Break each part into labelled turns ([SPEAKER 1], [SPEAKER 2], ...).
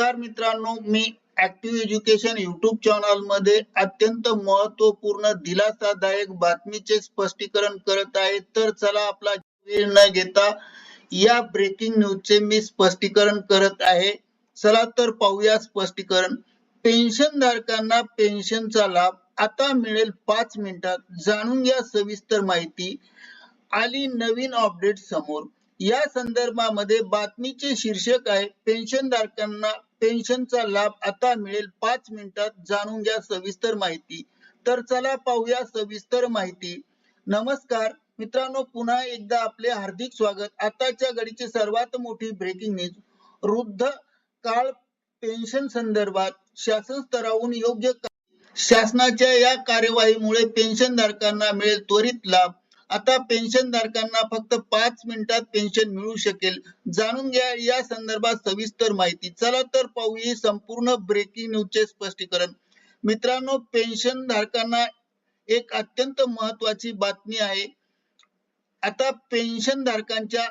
[SPEAKER 1] नमस्कार मित्रांनो मी ऍक्टिव्ह एज्युकेशन युट्यूब चॅनलमध्ये अत्यंत महत्त्वपूर्ण दिलासादायक बातमीचे स्पष्टीकरण करत आहे. तर चला आपला वेळ न घेता या ब्रेकिंग न्यूजचे मी स्पष्टीकरण करत आहे. चला तर पाहूया स्पष्टीकरण. पेन्शन धारकांना पेन्शनचा लाभ आता मिळेल पाच मिनिटात. जाणून घ्या सविस्तर माहिती. आली नवीन अपडेट समोर. या संदर्भामध्ये बातमीचे शीर्षक आहे पेन्शन धारकांना पेन्शनचा लाभ आता मिळेल पाच मिनिटात जाणून घ्या सविस्तर माहिती. तर चला पाहूया सविस्तर माहिती. नमस्कार मित्रांनो पुन्हा एकदा आपले हार्दिक स्वागत. आताच्या घडीची सर्वात मोठी ब्रेकिंग न्यूज वृद्ध काळ पेन्शन संदर्भात शासन स्तरावून योग्य शासनाच्या या कार्यवाहीमुळे पेन्शन धारकांना मिळेल त्वरित लाभ. आता पेन्शन धारकांना फक्त पाच मिनिटात पेन्शन मिळू शकेल. जाणून घ्या या संदर्भात सविस्तर माहिती. चला तर पाहू ही संपूर्ण ब्रेकिंग न्यूजचे स्पष्टीकरण. मित्रांनो पेन्शन धारकांना एक अत्यंत महत्वाची बातमी आहे. आता पेन्शन धारकांच्या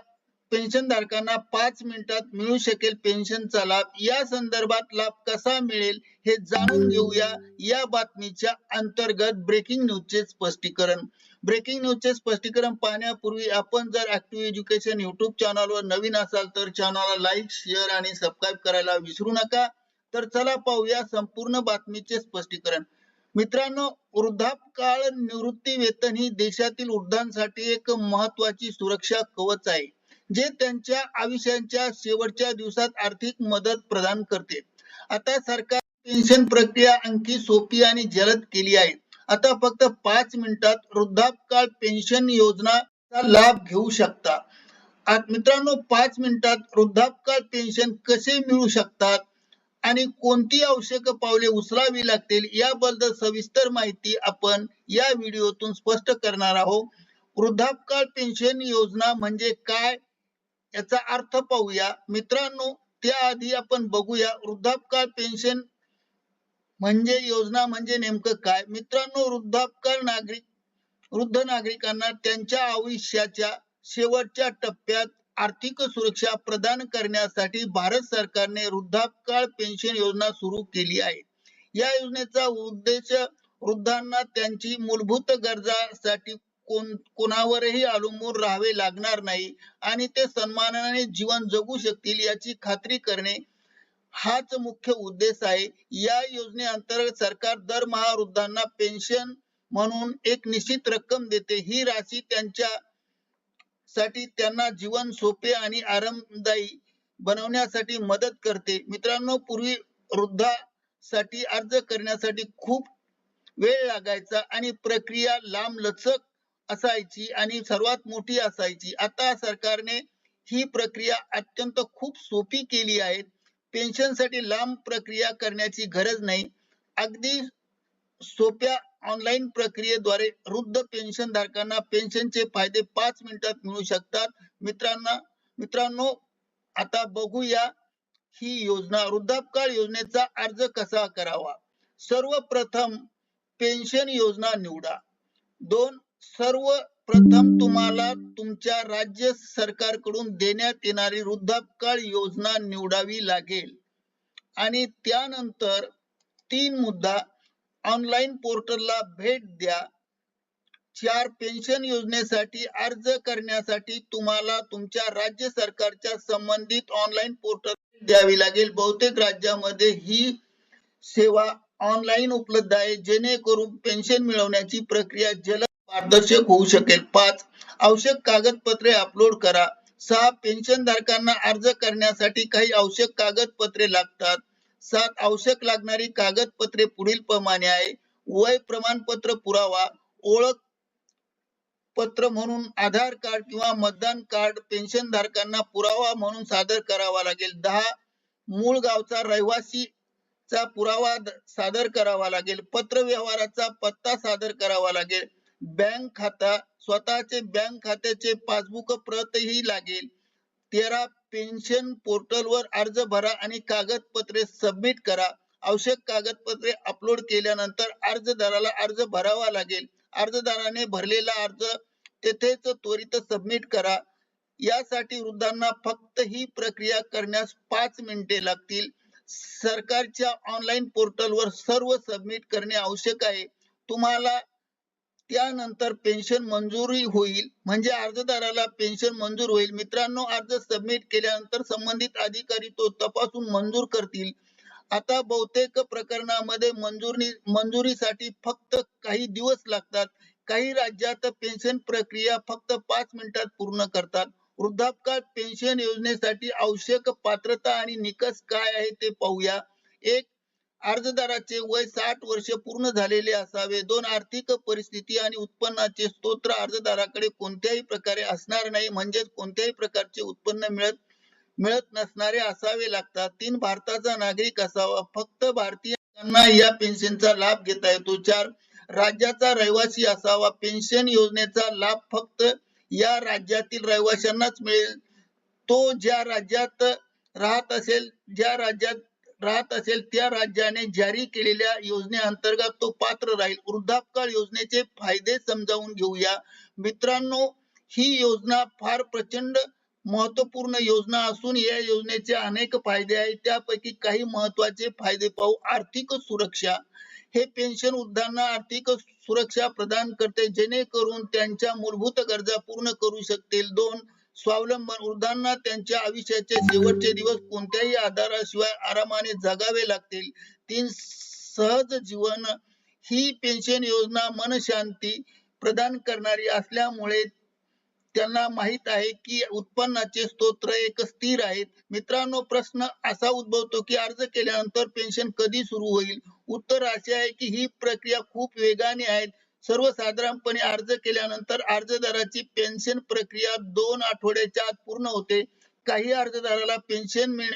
[SPEAKER 1] पेन्शन धारकांना पाच मिनिटात मिळू शकेल पेन्शनचा लाभ. या संदर्भात लाभ कसा मिळेल हे जाणून घेऊया या बातमीच्या अंतर्गत ब्रेकिंग न्यूजचे स्पष्टीकरण. ब्रेकिंग न्यूजचे स्पष्टीकरण पाहण्यापूर्वी आपण जर ऍक्टिव्ह एज्युकेशन युट्यूब चॅनलवर नवीन असाल तर चॅनलला लाईक शेअर आणि सबस्क्राईब करायला विसरू नका. तर चला पाहूया संपूर्ण बातमीचे स्पष्टीकरण. मित्रांनो वृद्धापकाळ निवृत्ती वेतन ही देशातील वृद्धांसाठी एक महत्वाची सुरक्षा कवच आहे जे त्यांच्या आयुष्याच्या शेवटच्या दिवसात आर्थिक मदत प्रदान करते. आता सरकार पेन्शन प्रक्रिया आणखी सोपी आणि जलद केली आहे. आता फक्त पाच मिनिटात वृद्धापकाळ पेन्शन योजनाचा लाभ घेऊ शकता. मित्रांनो पाच मिनिटात वृद्धापकाळ पेन्शन कसे मिळू शकतात आणि कोणती आवश्यक पावले उचलावी लागतील याबद्दल सविस्तर माहिती आपण या व्हिडिओतून स्पष्ट करणार आहोत. वृद्धापकाळ पेन्शन योजना म्हणजे काय याचा अर्थ पाहूया. मित्रांनो त्याआधी आपण बघूया वृद्धापकाळ पेन्शन म्हणजे योजना म्हणजे नेमकं काय? मित्रांनो वृद्धापकाळ नागरिक वृद्ध नागरिकांना त्यांच्या आयुष्याच्या शेवटच्या टप्प्यात आर्थिक सुरक्षा प्रदान करण्यासाठी भारत सरकारने वृद्धापकाळ पेन्शन योजना सुरू केली आहे. या योजनेचा उद्देश वृद्धांना त्यांची मूलभूत गरजासाठी कोण कोणावरही अवलंबून राहावे लागणार नाही आणि ते सन्मानाने जीवन जगू शकतील याची खात्री करणे हाच मुख्य उद्देश आहे. या योजनेअंतर्गत सरकार दरमहा वृद्धांना पेन्शन म्हणून एक निश्चित रक्कम देते. ही राशी त्यांच्या साठी त्यांना जीवन सोपे आणि आरामदायी बनवण्यासाठी मदत करते. मित्रांनो पूर्वी वृद्धासाठी अर्ज करण्यासाठी खूप वेळ लागायचा आणि प्रक्रिया लांब लचक असायची आणि सर्वात मोठी असायची. आता सरकारने ही प्रक्रिया अत्यंत खूप सोपी केली आहे. पेन्शनसाठी लांब प्रक्रिया करण्याची गरज नाही. अगदी सोप्या ऑनलाईन प्रक्रियेद्वारे वृद्ध पेन्शन धारकांना पेन्शनचे फायदे पाच मिनिटात मिळू शकतात. मित्रांना मित्रांनो आता बघूया ही योजना वृद्धापकाळ योजनेचा अर्ज कसा करावा? सर्वप्रथम पेन्शन योजना निवडा. दोन सर्व प्रथम तुम्हाला तुमच्या राज्य सरकारकडून देण्यात येणारी वृद्धापकाळ योजना निवडावी लागेल. आणि त्यानंतर तीन मुद्दा ऑनलाईन पोर्टलला भेट द्या. चार पेन्शन योजनेसाठी अर्ज करण्यासाठी तुम्हाला तुमच्या राज्य सरकारच्या संबंधित ऑनलाईन पोर्टल द्यावी लागेल. बहुतेक राज्यामध्ये ही सेवा ऑनलाईन उपलब्ध आहे. जेणेकरून पेन्शन मिळवण्याची प्रक्रिया जलद पारदर्शक होऊ शकेल. पाच आवश्यक कागदपत्रे अपलोड करा. सहा पेन्शन धारकांना अर्ज करण्यासाठी काही आवश्यक कागदपत्रे लागतात. सात आवश्यक लागणारी कागदपत्रे पुढील प्रमाणे आहे. वय प्रमाणपत्र पुरावा ओळख पत्र म्हणून आधार कार्ड किंवा मतदान कार्ड पेन्शन धारकांना पुरावा म्हणून सादर करावा लागेल. दहा मूळ गावचा रहिवासी चा पुरावा सादर करावा लागेल. पत्र व्यवहाराचा पत्ता सादर करावा लागेल. बँक खाता स्वतःचे बँक खात्याचे पासबुक प्रतही लागेल. तेरा पेन्शन पोर्टलवर अर्ज भरा आणि कागदपत्रे सबमिट करा. आवश्यक कागदपत्रे अपलोड केल्यानंतर अर्जदाराला अर्ज भरावा लागेल. अर्जदाराने भरलेला अर्ज तेथेच त्वरित सबमिट करा. यासाठी वृद्धांना फक्त ही प्रक्रिया करण्यास पाच मिनिटे लागतील. सरकारच्या ऑनलाईन पोर्टलवर सर्व सबमिट करणे आवश्यक आहे. तुम्हाला त्यानंतर पेन्शन मंजुरी होईल. म्हणजे अर्जदाराला पेन्शन मंजूर होईल. मित्रांनो अर्ज सबमिट केल्यानंतर संबंधित अधिकारी तो तपासून मंजूर करतील. आता बहुतेक प्रकरणामध्ये मंजुरी मंजुरीसाठी फक्त काही दिवस लागतात. काही राज्यात पेन्शन प्रक्रिया फक्त पाच मिनिटात पूर्ण करतात. वृद्धापकाळ पेन्शन योजनेसाठी आवश्यक पात्रता आणि निकष काय आहे ते पाहूया. एक अर्जदाराचे वय साठ वर्ष पूर्ण झालेले असावे. दोन आर्थिक परिस्थिती आणि उत्पन्नाचे स्तोत्र अर्जदाराकडे कोणत्याही प्रकारे असणार नाही. म्हणजेच कोणत्याही प्रकारचे उत्पन्न मिळत मिळत नसणारे असावे लागतात. तीन भारताचा नागरिक असावा. फक्त भारतीयांना या पेन्शनचा लाभ घेता येतो. चार राज्याचा रहिवासी असावा. पेन्शन योजनेचा लाभ फक्त या राज्यातील रहिवाशांनाच मिळेल. तो ज्या राज्यात राहत असेल ज्या राज्यात राहत असेल त्या राज्याने जारी केलेल्या योजनेअंतर्गत तो पात्र राहील. वृद्धापकाळ योजनेचे फायदे समजावून घेऊया. मित्रांनो ही योजना फार प्रचंड महत्त्वपूर्ण योजना असून या योजनेचे अनेक फायदे आहेत. त्यापैकी काही महत्त्वाचे फायदे पाहू. आर्थिक सुरक्षा. हे पेन्शन वृद्धांना आर्थिक सुरक्षा प्रदान करते. जेणेकरून त्यांच्या मूलभूत गरजा पूर्ण करू शकतील. दोन स्वावलंबन वृद्धांना त्यांच्या आयुष्याचे शेवटचे दिवस कोणत्याही आधाराशिवाय आरामाने जगावे लागतील. तीन सहज जीवन ही पेन्शन योजना मनशांती प्रदान करणारी असल्यामुळे त्यांना माहीत आहे की उत्पन्नाचे स्तोत्र एक स्थिर आहेत. मित्रांनो प्रश्न असा उद्भवतो की अर्ज केल्यानंतर पेन्शन कधी सुरू होईल? उत्तर असे आहे की ही प्रक्रिया खूप वेगाने आहे सर्वसाधारणपणे अर्ज केल्यानंतर अर्जदाराची पेन्शन प्रक्रिया दोन आठवड्याच्या आत पूर्ण होते. काही अर्जदाराला पेन्शन मिळ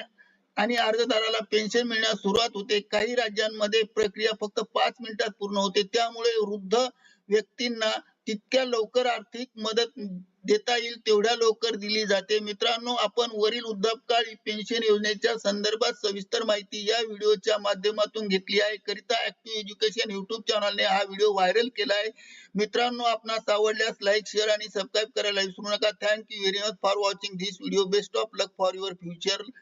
[SPEAKER 1] आणि अर्जदाराला पेन्शन मिळण्यास सुरुवात होते. काही राज्यांमध्ये प्रक्रिया फक्त पाच मिनिटात पूर्ण होते. त्यामुळे वृद्ध व्यक्तींना तितक्या लवकर आर्थिक मदत देता येईल तेवढ्या लवकर दिली जाते. मित्रांनो आपण वरील वृद्धापकाळ पेन्शन योजनेच्या संदर्भात सविस्तर माहिती या व्हिडिओच्या माध्यमातून घेतली आहे. करिता ऍक्टिव्ह एज्युकेशन युट्यूब चॅनलने हा व्हिडिओ व्हायरल केला आहे. मित्रांनो आपणास आवडल्यास लाईक शेअर आणि सबस्क्राईब करायला विसरू नका. Thank you very much for watching this video best of luck for your future